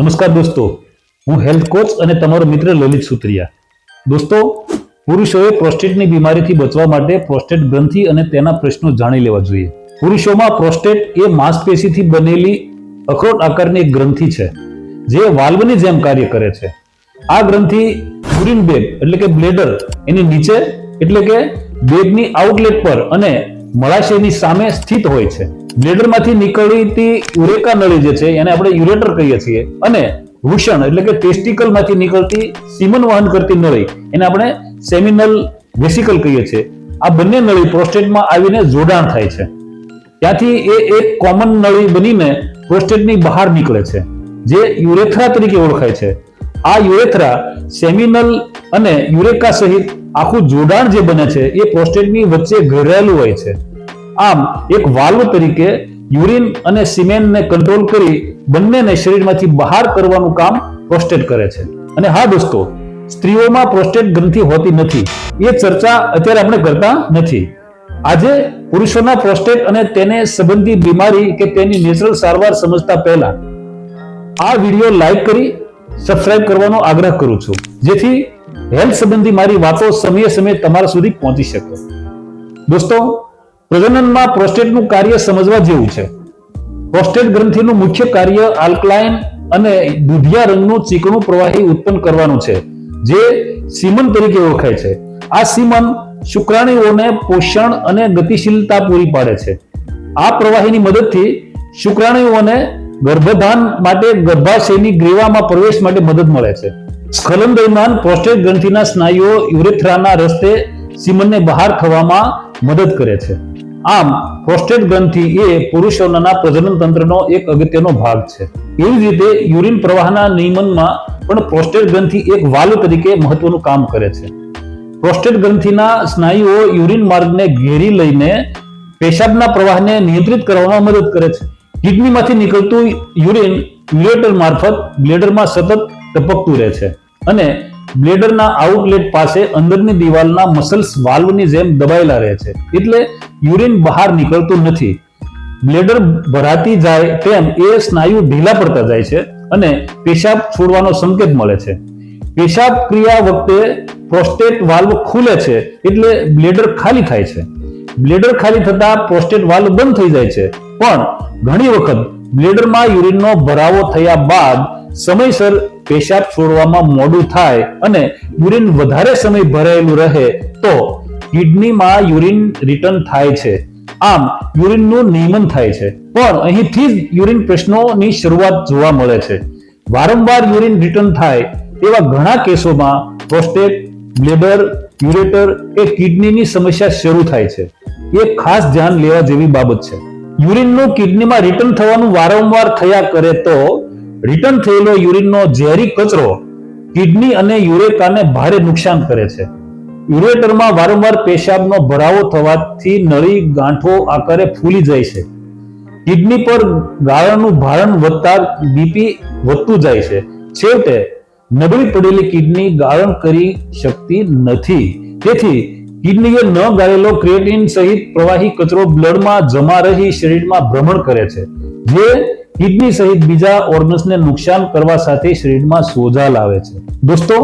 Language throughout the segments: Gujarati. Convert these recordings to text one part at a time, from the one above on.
નમસ્કાર દોસ્તો, હું હેલ્થ કોચ અને તમારો મિત્ર લલિત સુત્રિયા. દોસ્તો, પુરુષોએ પ્રોસ્ટેટની બીમારીથી બચવા માટે પ્રોસ્ટેટ ગ્રંથિ અને તેના પ્રશ્નો જાણી લેવા જોઈએ. પુરુષોમાં પ્રોસ્ટેટ એ માંસપેશીથી બનેલી અખરોટ આકારની એક ગ્રંથિ છે, જે વાલ્વની જેમ કાર્ય કરે છે. આ ગ્રંથિ યુરિન બેગ, એટલે કે બ્લેડર, એની નીચે, એટલે કે બેગની આઉટલેટ પર અને મળાશયની સામે સ્થિત હોય છે. બ્લેડરમાંથી નીકળતી યુરેકા નળી જે છે, એને આપણે યુરેટર કહીએ છીએ. અને વૃષણ એટલે કે ટેસ્ટિકલમાંથી નીકળતી સીમન વહન કરતી નળી, એને આપણે સેમિનલ વેસિકલ કહીએ છીએ. આ બંને નળી પ્રોસ્ટેટમાં આવીને જોડાણ થાય છે. ત્યાંથી એ એક કોમન નળી બનીને પ્રોસ્ટેટની બહાર નીકળે છે, જે યુરેથ્રા તરીકે ઓળખાય છે. આ યુરેથ્રા સેમિનલ અને યુરેકા સહિત આખું જોડાણ જે બને છે, એ પ્રોસ્ટેટની વચ્ચે ઘેરાયેલું હોય છે. આમ એક વાલ્વ તરીકે યુરિન અને સિમેનને કંટ્રોલ કરી બંનેને શરીરમાંથી બહાર કરવાનું કામ પ્રોસ્ટેટ કરે છે. અને હા દોસ્તો, સ્ત્રીઓમાં પ્રોસ્ટેટ ગ્રંથિ હોતી નથી. એ ચર્ચા અત્યારે આપણે કરતા નથી. આજે પુરુષોના પ્રોસ્ટેટ અને તેને સંબંધી બીમારી કે તેની નેચરલ સારવાર સમજતા પહેલા આ વીડિયો લાઈક કરી સબસ્ક્રાઇબ કરવાનો આગ્રહ કરું છું. જેથી હેલ્થ સંબંધી મારી વાતો સમયે સમયે તમારા સુધી પહોંચી શકે. દોસ્તો પ્રજનનમાં પ્રોસ્ટેટનું કાર્ય સમજવા જેવું છે. પ્રોસ્ટેટ ગ્રંથિનું મુખ્ય કાર્ય આલ્કલાઇન અને દૂધિયા રંગનું ચીકણું પ્રવાહી ઉત્પન્ન કરવાનું છે, જે સીમન તરીકે ઓળખાય છે. આ સીમન શુક્રાણુઓને પોષણ અને ગતિશીલતા પૂરી પાડે છે. આ પ્રવાહીની મદદથી શુક્રાણુઓને ગર્ભધાન માટે ગર્ભાશયની ગ્રીવામાં પ્રવેશ માટે મદદ મળે છે. સ્ખલન દરમિયાન પ્રોસ્ટેટ ગ્રંથિના સ્નાયુઓ યુરેથ્રાના રસ્તે સીમનને બહાર થવામાં મદદ કરે છે. આમ પ્રોસ્ટેટ ગ્રંથિ એ પુરુષોના પ્રજનન તંત્રનો એક અગત્યનો ભાગ છે. એવી જ રીતે યુરિન પ્રવાહના નિયમનમાં પણ પ્રોસ્ટેટ ગ્રંથિ એક વાલ્વ તરીકે મહત્વનું કામ કરે છે. પ્રોસ્ટેટ ગ્રંથિના સ્નાયુઓ યુરિન માર્ગને ઘેરી લઈને પેશાબના પ્રવાહને નિયંત્રિત કરવામાં મદદ કરે છે. કિડનીમાંથી નીકળતું યુરિન યુરેટર મારફત બ્લેડરમાં સતત ટપકતું રહે છે અને બ્લેડરના આઉટલેટ પાસે અંદરની દિવાલના મસલ્સ વાલ્વની જેમ દબાયેલા રહે છે. એટલે યુરિન બહાર નીકળતું નથી. બ્લેડર ભરાતી જાય તેમ એ સ્નાયુ ઢીલા પડતા જાય છે અને પેશાબ છોડવાનો સંકેત મળે છે. પેશાબ ક્રિયા વખતે પ્રોસ્ટેટ વાલ્વ ખુલે છે એટલે બ્લેડર ખાલી થાય છે. બ્લેડર ખાલી થતા પ્રોસ્ટેટ વાલ્વ બંધ થઈ જાય છે. પણ ઘણી વખત બ્લેડરમાં યુરિનનો ભરાવો થયા બાદ સમયસર પેશાબ છોડવામાં મોડું થાય અને યુરિન વધારે સમય ભરાયેલું રહે તો કિડનીમાં યુરિન રિટર્ન થાય છે. આમ યુરિનનું નિયમન થાય છે. પણ અહીંથી જ યુરિન પ્રશ્નોની શરૂઆત જોવા મળે છે. વારંવાર યુરિન રિટર્ન થાય એવા ઘણા કેસોમાં પ્રોસ્ટેટ, બ્લેડર, યુરેટર એ કિડનીની સમસ્યા શરૂ થાય છે. એ ખાસ ધ્યાન લેવા જેવી બાબત છે. યુરિનનું કિડનીમાં રિટર્ન થવાનું વારંવાર થયા કરે તો રિટર્ન થયેલો યુરિનનો ઝેરી કચરો કિડની અને યુરેકાને ભારે નુકસાન કરે છે. યુરેટરમાં વારંવાર પેશાબનો ભરાવો થવાથી નળી, ગાંઠો આકારે ફૂલી જાય છે. કિડની પર ગાળણનું ભારણ વધતા બીપી વધતું જાય છે. છેવટે, નબળી પડેલી કિડની ગાળણ કરી શકતી નથી. તેથી, કિડનીએ ન ગાળેલો ક્રિએટિન સહિત પ્રવાહી કચરો બ્લડમાં જમા રહી શરીરમાં ભ્રમણ કરે છે. જે કિડની સહિત બીજા ઓર્ગન્સને નુકસાન કરવા સાથે શરીરમાં સોજા લાવે છે. દોસ્તો,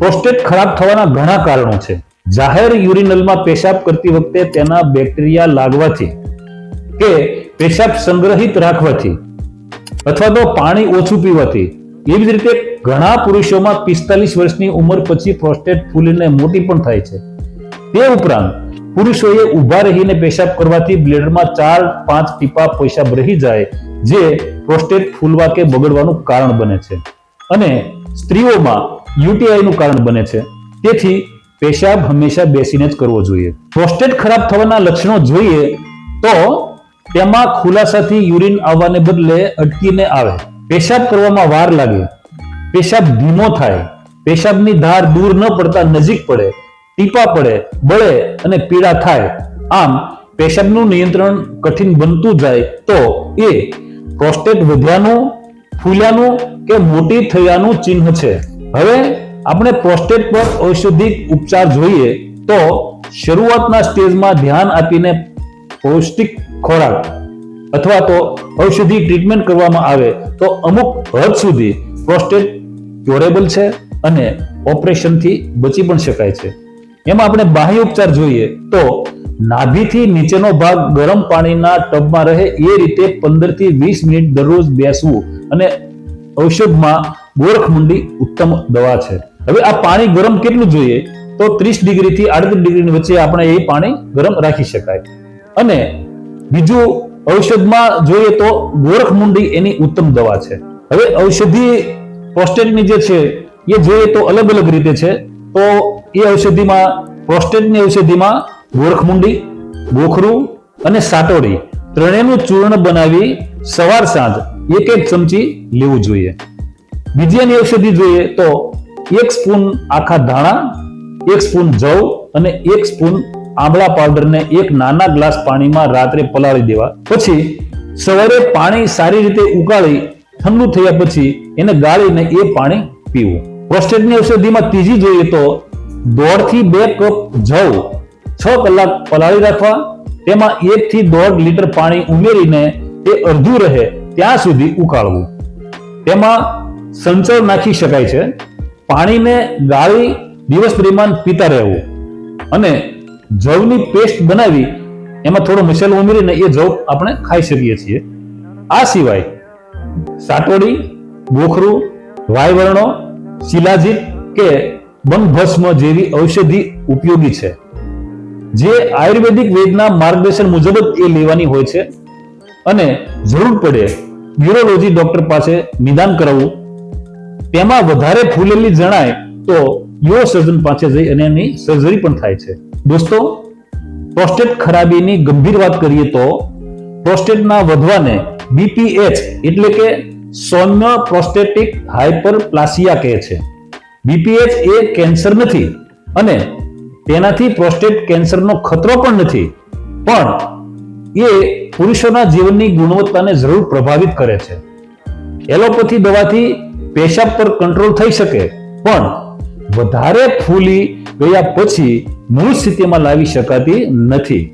પ્રોસ્ટેટ ખરાબ થવાના ઘણા કારણો છે. જાહેર યુરિનલમાં પેશાબ કરતી વખતે તેના બેક્ટેરિયા લાગવાથી કે પેશાબ સંગ્રહિત રાખવાથી અથવા તો પાણી ઓછું પીવાથી. એવી જ રીતે ઘણા પુરુષોમાં પિસ્તાલીસ વર્ષની ઉંમર પછી પ્રોસ્ટેટ ફૂલીને મોટી પણ થાય છે. તે ઉપરાંત, પુરુષોએ ઊભા રહીને પેશાબ કરવાથી બ્લેડરમાં ચાર પાંચ ટીપા પેશાબ રહી જાય જે પ્રોસ્ટેટ ફૂલવા કે બગડવાનું કારણ બને છે. અને સ્ત્રીઓમાં યુટીઆઈનું કારણ બને છે. તેથી પેશાબ હંમેશા બેસીને જ કરવો જોઈએ. પ્રોસ્ટેટ ખરાબ થવાના લક્ષણો જોઈએ તો તેમાં ખુલાસાથી યુરિન આવવાને બદલે અટકીને આવે. પેશાબ કરવામાં વાર લાગે. પેશાબ ધીમો થાય. પેશાબની ધાર દૂર ન પડતા નજીક પડે. ટીપા પડે, બળે અને પીડા થાય. આમ પેશાબનું નિયંત્રણ કઠિન બનતું જાય તો એ પ્રોસ્ટેટ વધ્યાનું ફૂલ્યાનું કે મોટી થયાનું ચિહ્ન છે. હવે આપણે પ્રોસ્ટેટ પર ઔષધિક ઉપચાર જોઈએ તો શરૂઆતના સ્ટેજમાં ધ્યાન આપીને પૌષ્ટિક ખોરાક અથવા તો ઔષધિ ટ્રીટમેન્ટ કરવામાં આવે તો અમુક હદ સુધી પ્રોસ્ટેટ ક્યોરેબલ છે અને ઓપરેશનથી બચી પણ શકાય છે. એમાં આપણે બાહ્ય ઉપચાર જોઈએ તો નાભીથી નીચેનો ભાગ ગરમ પાણીના ટબમાં રહે એ રીતે પંદરથી વીસ મિનિટ દરરોજ બેસવું અને ઔષધમાં ગોરખમુંડી ઉત્તમ દવા છે. હવે આ પાણી ગરમ કેટલું જોઈએ? તો ત્રીસ ડિગ્રી થી આડત્રીસ ડિગ્રીની વચ્ચે આપણે એ પાણી ગરમ રાખી શકાય. અને બીજું, ઔષધમાં જોઈએ તો ગોરખમુંડી એની ઉત્તમ દવા છે. હવે ઔષધિ પ્રોસ્ટેટની જે છે, એ જોઈએ તો અલગ અલગ રીતે છે. તો એ ઔષધિમાં, પ્રોસ્ટેટની ઔષધિમાં ગોરખમુંડી, ગોખરું અને સાટોડી ત્રણેયનું ચૂર્ણ બનાવી સવાર સાંજ એક એક ચમચી લેવું જોઈએ. બીજી એની ઔષધિ જોઈએ તો એક સ્પૂન આખા ધાણા, એક સ્પૂન જવ અને એક સ્પૂન આંબળા પાવડરને એક નાના ગ્લાસ પાણીમાં રાત્રે પલાળી દેવા. પછી સવારે પાણી સારી રીતે ઉકાળી ઠંડુ થયા પછી એને ગાળીને એ પાણી પીવું. પ્રોસ્ટેટની ઔષધિમાં ત્રીજી જોઈએ તો દોઢથી બે કપ જવ છ કલાક પલાળી રાખવા, તેમાં એક થી દોઢ લીટર પાણી ઉમેરીને એ અડધું રહે ત્યાં સુધી ઉકાળવું. તેમાં સંચળ નાખી શકાય છે. પાણીને ગાળી દિવસ દરમિયાન પીતા રહેવું. અને જવની પેસ્ટ બનાવી, એમાં થોડો મસાલો ઉમેરીને એ જવ આપણે ખાઈ શકીએ છીએ. આ સિવાય સાટોડી, ગોખરું વાયવર્ણો શિલાજીત કે બનભસ્મ જેવી ઔષધિ ઉપયોગી છે. જે આયુર્વેદિક વેદના માર્ગદર્શન મુજબ જ એ લેવાની હોય છે. અને જરૂર પડે ન્યુરોલોજી ડોક્ટર પાસે નિદાન કરાવવું. તેમાં વધારે ફૂલેલી જણાય તો યુરો સર્જન પાસે જઈ અને એની સર્જરી પણ થાય છે. દોસ્તો પ્રોસ્ટેટ ખરાબીની ગંભીર વાત કરીએ તો પ્રોસ્ટેટના વધવાને બીપીએચ એટલે કે સૌમ્ય પ્રોસ્ટેટિક હાઇપરપ્લાસિયા કહે છે. બીપીએચ એ કેન્સર નથી અને તેનાથી પ્રોસ્ટેટ કેન્સરનો ખતરો પણ નથી. પણ એ પુરુષોના જીવનની ગુણવત્તાને જરૂર પ્રભાવિત કરે છે. એલોપેથી દવાથી પેશાબ પર કંટ્રોલ થઈ શકે, પણ વધારે ફૂલી ગયા પછી મૂળ સ્થિતિમાં લાવી શકાતી નથી.